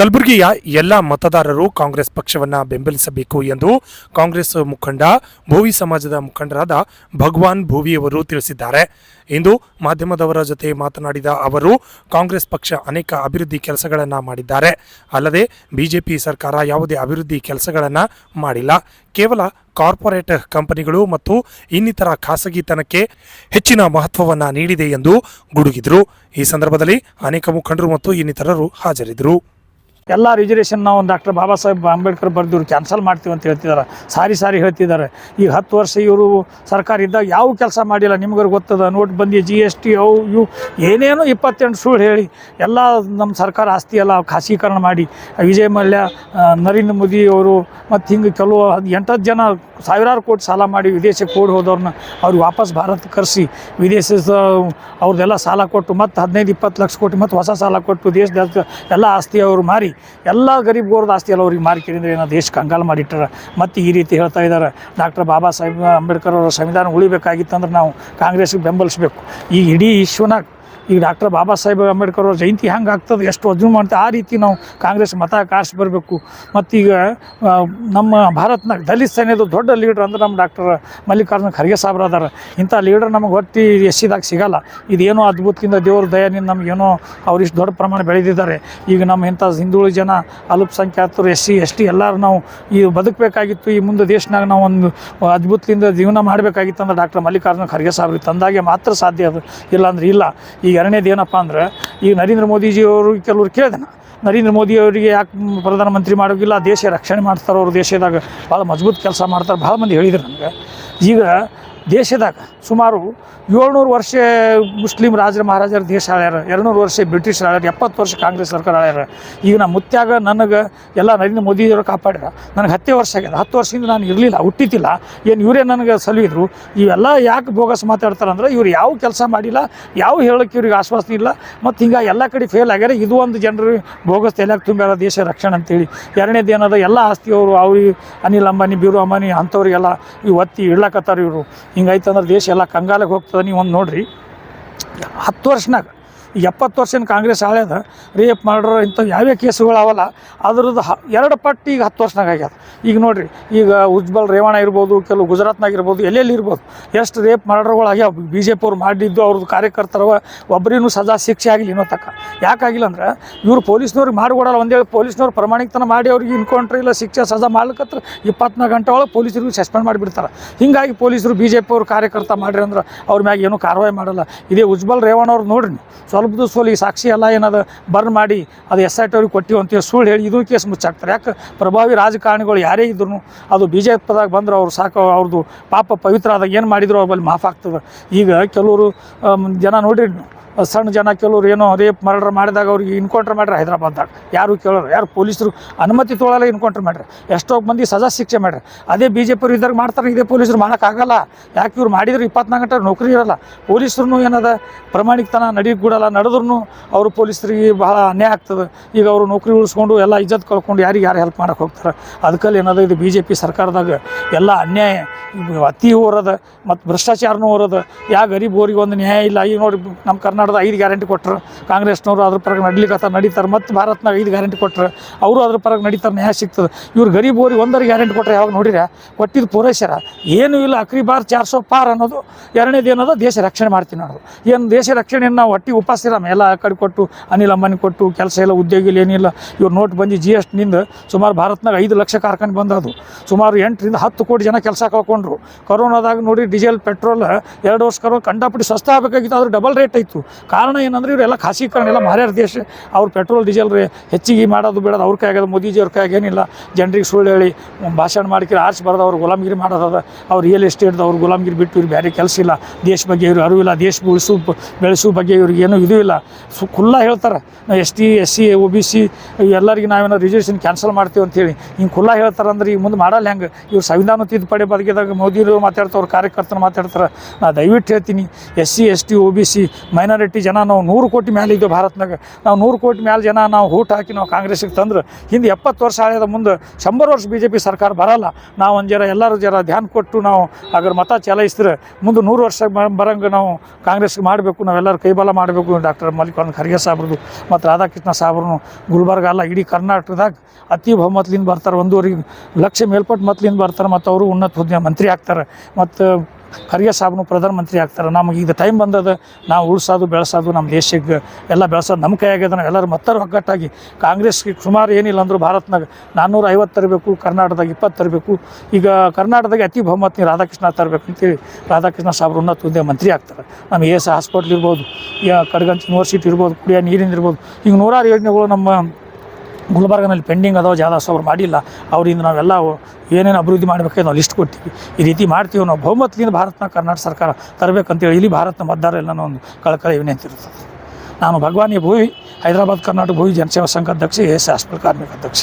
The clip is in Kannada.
ಕಲಬುರಗಿಯ ಎಲ್ಲ ಮತದಾರರು ಕಾಂಗ್ರೆಸ್ ಪಕ್ಷವನ್ನ ಬೆಂಬಲಿಸಬೇಕು ಎಂದು ಕಾಂಗ್ರೆಸ್ ಮುಖಂಡ ಭೋವಿ ಸಮಾಜದ ಮುಖಂಡರಾದ ಭಗವಾನ್ ಭೋವಿಯವರು ತಿಳಿಸಿದ್ದಾರೆ. ಇಂದು ಮಾಧ್ಯಮದವರ ಜೊತೆ ಮಾತನಾಡಿದ ಅವರು, ಕಾಂಗ್ರೆಸ್ ಪಕ್ಷ ಅನೇಕ ಅಭಿವೃದ್ಧಿ ಕೆಲಸಗಳನ್ನು ಮಾಡಿದ್ದಾರೆ. ಅಲ್ಲದೆ ಬಿಜೆಪಿ ಸರ್ಕಾರ ಯಾವುದೇ ಅಭಿವೃದ್ಧಿ ಕೆಲಸಗಳನ್ನು ಮಾಡಿಲ್ಲ. ಕೇವಲ ಕಾರ್ಪೊರೇಟ್ ಕಂಪನಿಗಳು ಮತ್ತು ಇನ್ನಿತರ ಖಾಸಗಿತನಕ್ಕೆ ಹೆಚ್ಚಿನ ಮಹತ್ವವನ್ನು ನೀಡಿದೆ ಎಂದು ಗುಡುಗಿದರು. ಈ ಸಂದರ್ಭದಲ್ಲಿ ಅನೇಕ ಮುಖಂಡರು ಮತ್ತು ಇನ್ನಿತರರು ಹಾಜರಿದ್ದರು. ಎಲ್ಲ ರಿಸರ್ವೇಷನ್ ನಾವು ಡಾಕ್ಟರ್ ಬಾಬಾ ಸಾಹೇಬ್ ಅಂಬೇಡ್ಕರ್ ಬರೆದಿವ್ರು ಕ್ಯಾನ್ಸಲ್ ಮಾಡ್ತೀವಿ ಅಂತ ಹೇಳ್ತಿದ್ದಾರೆ ಸಾರಿ ಸಾರಿ ಹೇಳ್ತಿದ್ದಾರೆ ಈಗ ಹತ್ತು ವರ್ಷ ಇವರು ಸರ್ಕಾರ ಇದ್ದಾಗ ಯಾವ ಕೆಲಸ ಮಾಡಿಲ್ಲ ನಿಮ್ಗೆ ಗೊತ್ತದ? ನೋಟ್ ಬಂದಿ ಜಿ ಎಸ್ ಟಿ ಅವು, ಇವು, ಏನೇನೋ ಇಪ್ಪತ್ತೆಂಟು ಸುಳ್ಳು ಹೇಳಿ ಎಲ್ಲ ನಮ್ಮ ಸರ್ಕಾರ ಆಸ್ತಿ ಎಲ್ಲ ಖಾಸಗೀಕರಣ ಮಾಡಿ, ವಿಜಯ್ ಮಲ್ಯ ನರೇಂದ್ರ ಮೋದಿ ಅವರು ಮತ್ತು ಹಿಂಗೆ ಕೆಲವು ಎಂಟತ್ತು ಜನ ಸಾವಿರಾರು ಕೋಟಿ ಸಾಲ ಮಾಡಿ ವಿದೇಶಕ್ಕೆ ಓಡಿ ಹೋದವ್ರನ್ನ ಅವ್ರಿಗೆ ವಾಪಸ್ ಭಾರತ ಕರೆಸಿ ವಿದೇಶ ಅವ್ರದ್ದೆಲ್ಲ ಸಾಲ ಕೊಟ್ಟು ಮತ್ತು ಹದಿನೈದು, ಇಪ್ಪತ್ತು ಲಕ್ಷ ಕೋಟಿ ಮತ್ತು ಹೊಸ ಸಾಲ ಕೊಟ್ಟು ದೇಶದ ಎಲ್ಲ ಆಸ್ತಿ ಅವರು ಮಾರಿ ಎಲ್ಲ ಗರೀಬ್ ಗೋರ್ದ ಆಸ್ತಿ ಎಲ್ಲ ಅವ್ರಿಗೆ ಮಾರಿ ಕೇಳಿದ್ರೆ ಏನೋ ದೇಶ ಕಂಗಾಲ ಮಾಡಿಟ್ಟಾರೆ. ಮತ್ತು ಈ ರೀತಿ ಹೇಳ್ತಾ ಇದ್ದಾರೆ ಡಾಕ್ಟರ್ ಬಾಬಾ ಸಾಹೇಬ್ ಅಂಬೇಡ್ಕರ್ ಅವರ ಸಂವಿಧಾನ ಉಳಿಬೇಕಾಗಿತ್ತಂದ್ರೆ ನಾವು ಕಾಂಗ್ರೆಸ್ಗೆ ಬೆಂಬಲಿಸಬೇಕು. ಈ ಇಡೀ ವಿಶ್ವನಾಗ ಈಗ ಡಾಕ್ಟರ್ ಬಾಬಾ ಸಾಹೇಬ್ ಅಂಬೇಡ್ಕರ್ ಅವ್ರ ಜಯಂತಿ ಹೆಂಗೆ ಆಗ್ತದೆ, ಎಷ್ಟು ಅರ್ಜುನ್ ಮಾಡ್ತೀವಿ ಆ ರೀತಿ ನಾವು ಕಾಂಗ್ರೆಸ್ ಮತ ಕಾಶ್ ಬರಬೇಕು. ಮತ್ತೀಗ ನಮ್ಮ ಭಾರತ್ನಾಗ ದಲಿತ ಸೈನ್ಯದ ದೊಡ್ಡ ಲೀಡ್ರ್ ಅಂದ್ರೆ ನಮ್ಮ ಡಾಕ್ಟರ್ ಮಲ್ಲಿಕಾರ್ಜುನ ಖರ್ಗೆ ಸಾಬ್ರ ಅದಾರ. ಇಂಥ ಲೀಡರ್ ನಮಗೆ ಒಟ್ಟಿ ಎಸ್ಸಿದಾಗ ಸಿಗಲ್ಲ. ಇದೇನೋ ಅದ್ಭುತದಿಂದ ದೇವ್ರ ದಯನಿಂದ ನಮಗೇನೋ ಅವ್ರು ಇಷ್ಟು ದೊಡ್ಡ ಪ್ರಮಾಣ ಬೆಳೆದಿದ್ದಾರೆ. ಈಗ ನಮ್ಮ ಇಂಥ ಹಿಂದುಳಿದ ಜನ ಅಲ್ಪಸಂಖ್ಯಾತರು ಎಸ್ ಸಿ ಎಸ್ ಟಿ ಎಲ್ಲರೂ ನಾವು ಈ ಬದುಕಬೇಕಾಗಿತ್ತು. ಈ ಮುಂದೆ ದೇಶನಾಗ ನಾವು ಒಂದು ಅದ್ಭುತದಿಂದ ಜೀವನ ಮಾಡಬೇಕಾಗಿತ್ತು ಅಂದ್ರೆ ಡಾಕ್ಟರ್ ಮಲ್ಲಿಕಾರ್ಜುನ ಖರ್ಗೆ ಸಾಬ್ರಿಗೆ ತಂದಾಗೆ ಮಾತ್ರ ಸಾಧ್ಯ ಅದು. ಇಲ್ಲಾಂದ್ರೆ ಇಲ್ಲ. ಈಗ ಎರಡನೇದು ಏನಪ್ಪ ಅಂದ್ರೆ ಈಗ ನರೇಂದ್ರ ಮೋದಿಜಿಯವರು ಕೆಲವ್ರು ನಾ ನರೇಂದ್ರ ಮೋದಿ ಅವರಿಗೆ ಯಾಕೆ ಪ್ರಧಾನಮಂತ್ರಿ ಮಾಡೋಗಿಲ್ಲ ದೇಶ ರಕ್ಷಣೆ ಮಾಡ್ತಾರೆ ಅವ್ರು ದೇಶದಾಗ ಭಾಳ ಮಜಬೂತ್ ಕೆಲಸ ಮಾಡ್ತಾರೆ ಭಾಳ ಮಂದಿ ಹೇಳಿದ್ರು ನನಗೆ. ಈಗ ದೇಶದಾಗ ಸುಮಾರು ಏಳ್ನೂರು ವರ್ಷ ಮುಸ್ಲಿಂ ರಾಜರ ಮಹಾರಾಜರ ದೇಶ ಆಳ್ಯಾರ ಎರಡುನೂರು ವರ್ಷ ಬ್ರಿಟಿಷ್ ಆಳ್ಯಾರ ಎಪ್ಪತ್ತು ವರ್ಷ ಕಾಂಗ್ರೆಸ್ ಸರ್ಕಾರ ಆಳ್ಯಾರ ಈಗ ನಾ ಮುತ್ಯಾಗ ನನಗೆ ಎಲ್ಲ ನರೇಂದ್ರ ಮೋದಿಯವರು ಕಾಪಾಡ್ಯಾರ. ನನಗೆ ಹತ್ತೇ ವರ್ಷ ಆಗ್ಯದ. ಹತ್ತು ವರ್ಷದಿಂದ ನಾನು ಇರಲಿಲ್ಲ, ಹುಟ್ಟಿತಿಲ್ಲ. ಏನು ಇವರೇ ನನಗೆ ಸಲುವಿದ್ರು ಇವೆಲ್ಲ ಯಾಕೆ ಬೋಗಸ್ ಮಾತಾಡ್ತಾರಂದ್ರೆ ಇವ್ರು ಯಾವ ಕೆಲಸ ಮಾಡಿಲ್ಲ, ಯಾವ ಹೇಳೋಕ್ಕೆ ಇವ್ರಿಗೆ ಆಶ್ವಾಸನೆ ಇಲ್ಲ. ಮತ್ತು ಹಿಂಗೆ ಎಲ್ಲ ಕಡೆ ಫೇಲ್ ಆಗ್ಯಾರ. ಇದು ಒಂದು ಜನರು ಬೋಗಸ್ ತಲೆಯಾಗ ತುಂಬ್ಯಾರ ದೇಶ ರಕ್ಷಣೆ ಅಂತೇಳಿ. ಎರಡನೇದು ಏನದ, ಎಲ್ಲ ಆಸ್ತಿಯವರು ಅವ್ರಿಗೆ ಅನಿಲ್ ಅಂಬಾನಿ, ಬೀರು ಅಂಬಾನಿ ಅಂಥವ್ರಿಗೆಲ್ಲ ಇವು ಒತ್ತಿ ಇಡ್ಲಕತ್ತಾರ ಇವರು. ಹಿಂಗಾಯ್ತಂದ್ರೆ ದೇಶ ಎಲ್ಲ ಕಂಗಾಲಕ್ಕೆ ಹೋಗ್ತದೆ ನೀವು ಒಂದು ನೋಡ್ರಿ. ಹತ್ತು ವರ್ಷನಾಗ ಎಪ್ಪತ್ತು ವರ್ಷನ ಕಾಂಗ್ರೆಸ್ ಆಳ್ಯದ ರೇಪ್ ಮರ್ಡರ್ ಇಂಥ ಯಾವ್ಯಾವ ಕೇಸುಗಳು ಅವಲ್ಲ ಅದ್ರದ್ದು ಹ ಎರಡು ಪಟ್ಟು ಈಗ ಹತ್ತು ವರ್ಷನಾಗ ಆಗ್ಯದ. ಈಗ ನೋಡಿರಿ, ಈಗ ಉಜ್ಬಲ್ ರೇವಣ ಇರ್ಬೋದು, ಕೆಲವು ಗುಜರಾತ್ನಾಗ ಇರ್ಬೋದು, ಎಲ್ಲೆಲ್ಲಿ ಇರ್ಬೋದು, ಎಷ್ಟು ರೇಪ್ ಆಗ್ಯಾವ ಬಿ ಜೆ ಪಿ ಅವ್ರು ಮಾಡಿದ್ದು, ಅವ್ರದ್ದು ಕಾರ್ಯಕರ್ತರವ ಒಬ್ಬರಿಗೂ ಸದಾ ಶಿಕ್ಷೆ ಆಗಿಲ್ಲ ಇನ್ನೋ ತಕ್ಕ ಯಾಕಾಗಿಲ್ಲ ಅಂದ್ರೆ, ಇವ್ರು ಪೊಲೀಸ್ನವ್ರಿಗೆ ಮಾಡಿಕೊಡಲ್ಲ, ಒಂದೇ ಪೊಲೀಸ್ನವ್ರು ಪ್ರಮಾಣಿಕತನ ಮಾಡಿ ಅವ್ರಿಗೆ ಇನ್ಕೌಂಟ್ರ್ ಇಲ್ಲ ಶಿಕ್ಷೆ, ಸದಾ ಮಾಡ್ಲಿಕ್ಕತ್ರ ಇಪ್ಪತ್ನಾಲ್ಕು ಗಂಟೆ ಒಳಗೆ ಪೊಲೀಸರಿಗೆ ಸಸ್ಪೆಂಡ್ ಮಾಡಿಬಿಡ್ತಾರೆ. ಹಿಂಗಾಗಿ ಪೊಲೀಸರು ಬಿ ಜೆ ಪಿ ಅವ್ರು ಕಾರ್ಯಕರ್ತ ಮಾಡ್ರಿ ಅಂದ್ರೆ ಅವ್ರ ಮ್ಯಾಗ ಏನೂ ಕಾರ್ವಾಯಿ ಮಾಡಲ್ಲ. ಇದೇ ಉಜ್ಬಲ್ ರೇವಣ್ಣ ಅವ್ರು ನೋಡ್ರಿ ನೀವು. ಸ್ವಲ್ಪ ಸೋಲಿ, ಸಾಕ್ಷಿ ಎಲ್ಲ ಏನದು ಬರ್ನ್ ಮಾಡಿ, ಅದು ಎಸ್ ಐ ಟಿ ಅವ್ರಿಗೆ ಕೊಟ್ಟಿವಿ ಅಂತೇಳಿ ಸುಳ್ಳು ಹೇಳಿ ಇದು ಕೇಸ್ ಮುಚ್ಚಾಕ್ತಾರೆ. ಯಾಕೆ? ಪ್ರಭಾವಿ ರಾಜಕಾರಣಿಗಳು ಯಾರೇ ಇದ್ರು ಅದು ಬಿ ಜೆ ಪಿದಾಗ ಬಂದ್ರೆ ಅವ್ರು ಸಾಕು ಅವ್ರದ್ದು ಪಾಪ ಪವಿತ್ರ ಆದಾಗ ಏನು ಮಾಡಿದ್ರು ಬಳಿ ಮಾಫ್ ಆಗ್ತದೆ. ಈಗ ಕೆಲವರು ಜನ ನೋಡಿ ಸಣ್ಣ ಜನ ಕೆಲವ್ರು ಏನೋ ರೇಪ್, ಮರ್ಡರ್ ಮಾಡಿದಾಗ ಅವ್ರಿಗೆ ಇನ್ಕೌಂಟ್ರ್ ಮಾಡ್ರಿ ಹೈದ್ರಾಬಾದ್ದಾಗ. ಯಾರು ಕೇಳೋರು, ಯಾರು ಪೊಲೀಸರು ಅನುಮತಿ ತೊಗೊಳಲ್ಲ ಇನ್ಕೌಂಟ್ರ್ ಮಾಡ್ರಿ. ಎಷ್ಟೋ ಮಂದಿ ಸಜಾ ಶಿಕ್ಷೆ ಮಾಡ್ರಿ. ಅದೇ ಬಿ ಜೆ ಪಿ ಇದ್ದಾಗ ಮಾಡ್ತಾರೆ, ಇದೇ ಪೊಲೀಸರು ಮಾಡೋಕ್ಕಾಗಲ್ಲ. ಯಾಕೆ ಇವ್ರು ಮಾಡಿದ್ರು ಇಪ್ಪತ್ನಾಲ್ಕು ಗಂಟೆ ನೌಕರಿ ಇರಲ್ಲ. ಪೊಲೀಸರು ಏನದ, ಪ್ರಾಮಾಣಿಕತನ ನಡೀകൂಡಲ್ಲ ನಡೆದ್ರು ಅವರು ಪೊಲೀಸರಿಗೆ ಬಹಳ ಅನ್ಯಾಯ ಆಗ್ತದೆ. ಈಗ ಅವರು ನೌಕರಿ ಉಳಿಸ್ಕೊಂಡು ಎಲ್ಲ ಇಜ್ಜತ್ ಕಳ್ಕೊಂಡು ಯಾರಿಗೆ ಯಾರು ಹೆಲ್ಪ್ ಮಾಡಕ್ಕೆ ಹೋಗ್ತಾರೆ? ಅದಕ್ಕಲ್ಲಿ ಏನದ ಇದು ಬಿ ಜೆ ಪಿ ಸರ್ಕಾರದಾಗ ಎಲ್ಲ ಅನ್ಯಾಯ ಅತಿ ಹೋರದ ಮತ್ತು ಭ್ರಷ್ಟಾಚಾರನೂ ಹೋರದ. ಯಾ ಗರೀಬ್ ಊರಿಗೆ ಒಂದು ನ್ಯಾಯ ಇಲ್ಲ. ಈಗ ನೋಡಿ ನಮ್ಮ ಕರ್ನಾಟಕದ ಐದು ಗ್ಯಾರಂಟಿ ಕೊಟ್ಟರು ಕಾಂಗ್ರೆಸ್ನವರು ಅದ್ರ ಪರವಾಗಿ ನಡ್ಲಿಕ್ಕೆ ನಡೀತಾರೆ. ಮತ್ತು ಭಾರತ್ನಾಗ ಐದು ಗ್ಯಾರಂಟಿ ಕೊಟ್ಟರು ಅವರು ಅದ್ರ ಪರವಾಗಿ ನಡೀತಾರೆ ನ್ಯಾಯ ಸಿಗ್ತದೆ. ಇವ್ರು ಗರೀಬ್ ಊರಿಗೆ ಒಂದರ ಗ್ಯಾರಂಟಿ ಕೊಟ್ಟರೆ ಯಾವಾಗ ನೋಡಿರ ಕೊಟ್ಟಿದ್ದು ಪೂರೈಸ್ಯಾರ ಏನೂ ಇಲ್ಲ. ಅಕ್ರಿ ಬಾರ್ ಚಾರ್ಸೋ ಪಾರ್ ಅನ್ನೋದು ಎರಡನೇದು ದೇಶ ರಕ್ಷಣೆ ಮಾಡ್ತೀನಿ ಅನ್ನೋದು. ಏನು ದೇಶ ರಕ್ಷಣೆಯನ್ನು ನಾವು ಒಟ್ಟಿಗೆ ಉಪಾಸಿರಮ್ಮ ಎಲ್ಲ ಆ ಕಡೆ ಕೊಟ್ಟು, ಅನಿಲ್ ಅಂಬಾನಿ ಕೊಟ್ಟು, ಕೆಲಸ ಇಲ್ಲ ಉದ್ಯೋಗ ಇಲ್ಲ, ಏನಿಲ್ಲ. ಇವ್ರು ನೋಟ್ ಬಂದು ಜಿ ಎಸ್ ಟಿನಿಂದ ಸುಮಾರು ಭಾರತ್ನಾಗ ಐದು ಲಕ್ಷ ಕಾರ್ಖಾನೆ ಬಂದದು ಸುಮಾರು ಎಂಟರಿಂದ ಹತ್ತು ಕೋಟಿ ಜನ ಕೆಲಸ ಕಳ್ಕೊಂಡ್ರು. ಕೊರೋನಾದಾಗ ನೋಡಿ ಡೀಸೆಲ್, ಪೆಟ್ರೋಲ್ ಎರಡು ವರ್ಷ ಕರೋ ಕಂಡಾಪಟ್ಟಿ ಸ್ವಸ್ಥ ಆಗಬೇಕಾಗಿತ್ತು, ಆದ್ರೆ ಡಬಲ್ ರೇಟ್ ಇತ್ತು. ಕಾರಣ ಏನಂದ್ರೆ ಇವರೆಲ್ಲ ಖಾಸಗೀಕರಣ ಎಲ್ಲ ಮಾರ್ಯಾರ ದೇಶ. ಅವ್ರು ಪೆಟ್ರೋಲ್, ಡೀಸೆಲ್ ರೇ ಹೆಚ್ಚಿಗೆ ಮಾಡೋದು ಬೇಡೋದು, ಅವ್ರ ಕೈಯಾಗದ ಮೋದಿಜಿ ಅವ್ರ ಕೈಯಾಗ ಏನಿಲ್ಲ. ಜನರಿಗೆ ಸುಳ್ಳು ಹೇಳಿ ಭಾಷಣ ಮಾಡಿಕಿರಿ, ಆರ್ಸಿ ಬರೋದು ಅವ್ರು ಗುಲಾಮಗಿರಿ ಮಾಡೋದದ. ಅವ್ರು ರಿಯಲ್ ಎಸ್ಟೇಟ್ದು ಅವ್ರು ಗುಲಾಮಗಿರಿ ಬಿಟ್ಟು ಇವ್ರು ಬೇರೆ ಕೆಲಸ ಇಲ್ಲ. ದೇಶ ಬಗ್ಗೆ ಇವರು ಅರಿವಿಲ್ಲ, ದೇಶ ಉಳಿಸು, ಬೆಳೆಸೋ ಬಗ್ಗೆ ಇವ್ರಿಗೆ ಏನೂ ಇಲ್ಲ. ಸು ಖುಲ್ಲ ಹೇಳ್ತಾರೆ S T, S C O B C ಎಲ್ಲರಿಗೆ ನಾವೇನೋ ರಿಜಿಸ್ಟ್ರೇಷನ್ ಕ್ಯಾನ್ಸಲ್ ಮಾಡ್ತೀವಿ ಅಂತೇಳಿ ಹಿಂಗೆ ಖುಲ್ಲ ಹೇಳ್ತಾರೆ ಅಂದ್ರೆ ಈಗ ಮುಂದೆ ಮಾಡಲ್ಲ ಹೆಂಗೆ? ಇವ್ರು ಸಂವಿಧಾನ ತಿದ್ದುಪಡಿ ಬದುಕಿದಾಗ ಮೋದಿಯವರು ಮಾತಾಡ್ತಾರೆ ಅವ್ರ ಕಾರ್ಯಕರ್ತರು ಮಾತಾಡ್ತಾರೆ. ನಾ ದಯವಿಟ್ಟು ಹೇಳ್ತೀನಿ, S C, S T O B C minority ಜನ ನಾವು ನೂರು ಕೋಟಿ ಮೇಲೆ ಇದ್ದೇವೆ ಭಾರತನಾಗ. ನಾವು ನೂರು ಕೋಟಿ ಮೇಲೆ ಜನ ನಾವು ಊಟ ಹಾಕಿ ನಾವು ಕಾಂಗ್ರೆಸ್ಗೆ ತಂದ್ರೆ. ಹಿಂದೆ ಎಪ್ಪತ್ತು ವರ್ಷ ಆಗಿದ ಮುಂದೆ ಶಂಬರ್ ವರ್ಷ ಬಿ ಜೆ ಪಿ ಸರ್ಕಾರ ಬರಲ್ಲ. ನಾವು ಒಂದು ಜರ ಎಲ್ಲರೂ ಜರ ಧ್ಯಾನ ಕೊಟ್ಟು ನಾವು ಅದ್ರ ಮತ ಚಲಾಯಿಸಿದ್ರೆ ಮುಂದೆ ನೂರು ವರ್ಷ ಬರಂಗೆ ನಾವು ಕಾಂಗ್ರೆಸ್ಗೆ ಮಾಡಬೇಕು, ನಾವೆಲ್ಲರೂ ಕೈಬಲ ಮಾಡಬೇಕು ಡಾಕ್ಟರ್ ಮಲ್ಲಿಕಾರ್ಜುನ ಖರ್ಗೆ ಸಾಹೇಬ್ರದ್ದು ಮತ್ತು ರಾಧಾಕೃಷ್ಣ ಸಾಹೇಬ್ರನ್ನು ಗುಲ್ಬರ್ಗ ಅಲ್ಲ, ಇಡೀ ಕರ್ನಾಟಕದಾಗ ಅತಿ ಬಹುಮತಲಿಂದ ಬರ್ತಾರೆ, ಒಂದೂವರೆ ಲಕ್ಷ ಮೇಲ್ಪಟ್ಟು ಮತಲಿಂದ ಬರ್ತಾರೆ ಮತ್ತು ಅವರು ಉನ್ನತ ಹುದ್ದೆ ಮಂತ್ರಿ ಆಗ್ತಾರೆ. ಮತ್ತು ಖರ್ಗೆ ಸಾಬ್ನು ಪ್ರಧಾನಮಂತ್ರಿ ಆಗ್ತಾರೆ. ನಮಗೆ ಈಗ ಟೈಮ್ ಬಂದದ, ನಾವು ಉಳಿಸೋದು, ಬೆಳೆಸೋದು ನಮ್ಮ ದೇಶಕ್ಕೆ ಎಲ್ಲ ಬೆಳೆಸೋದು ನಮ್ಮ ಕೈಯಾಗ್ಯದ. ನಾವು ಎಲ್ಲರೂ ಮತ್ತರ ಒಗ್ಗಟ್ಟಾಗಿ ಕಾಂಗ್ರೆಸ್ಗೆ ಸುಮಾರು ಏನಿಲ್ಲ ಅಂದರೂ ಭಾರತನಾಗ ನಾನ್ನೂರ ಐವತ್ತು ತರಬೇಕು, ಕರ್ನಾಟಕದಾಗ ಇಪ್ಪತ್ತು ತರಬೇಕು. ಈಗ ಕರ್ನಾಟಕದಾಗ ಅತಿ ಬಹುಮತ ರಾಧಾಕೃಷ್ಣ ತರಬೇಕು ಅಂತೇಳಿ ರಾಧಾಕೃಷ್ಣ ಸಾಬ್ರು ಉನ್ನತ ಹುದ್ದೆ ಮಂತ್ರಿ ಆಗ್ತಾರೆ. ನಮ್ಮ ಎ ಎಸ್ ಹಾಸ್ಪಿಟ್ಲ್ ಇರ್ಬೋದು ಕಡ್ಗಂಚ್ ಯೂನಿವರ್ಸಿಟಿ ಇರ್ಬೋದು, ಕುಡಿಯೋ ನೀರಿನ ಇರ್ಬೋದು ಈಗ ನೂರಾರು ಯೋಜನೆಗಳು ನಮ್ಮ ಗುಲ್ಬರ್ಗನಲ್ಲಿ ಪೆಂಡಿಂಗ್ ಅದಾವ ಜಾದವ್ ಅವ್ರು ಮಾಡಿಲ್ಲ. ಅವರಿಂದ ನಾವೆಲ್ಲ ಏನೇನು ಅಭಿವೃದ್ಧಿ ಮಾಡಬೇಕು ನಾವು ಲಿಸ್ಟ್ ಕೊಡ್ತೀವಿ ಈ ರೀತಿ ಮಾಡ್ತೀವಿ ನಾವು ಬಹುಮತದಿಂದ ಭಾರತನ ಕರ್ನಾಟಕ ಸರ್ಕಾರ ತರಬೇಕಂತೇಳಿ ಇಲ್ಲಿ ಭಾರತನ ಮತದಾರ ಎಲ್ಲ ಒಂದು ಕಳಕಳಿ ವಿನಂತಿ ನಾನು ಭಗವಾನಿ ಭೂವಿ, ಹೈದರಾಬಾದ್, ಕರ್ನಾಟಕ ಭೂವಿ ಜನಸೇವಾ ಸಂಘ ಅಧ್ಯಕ್ಷ ಎಸ್ ಹಾಸ್ಪಿಟಲ್ ಕಾರ್ಮಿಕ ಅಧ್ಯಕ್ಷ.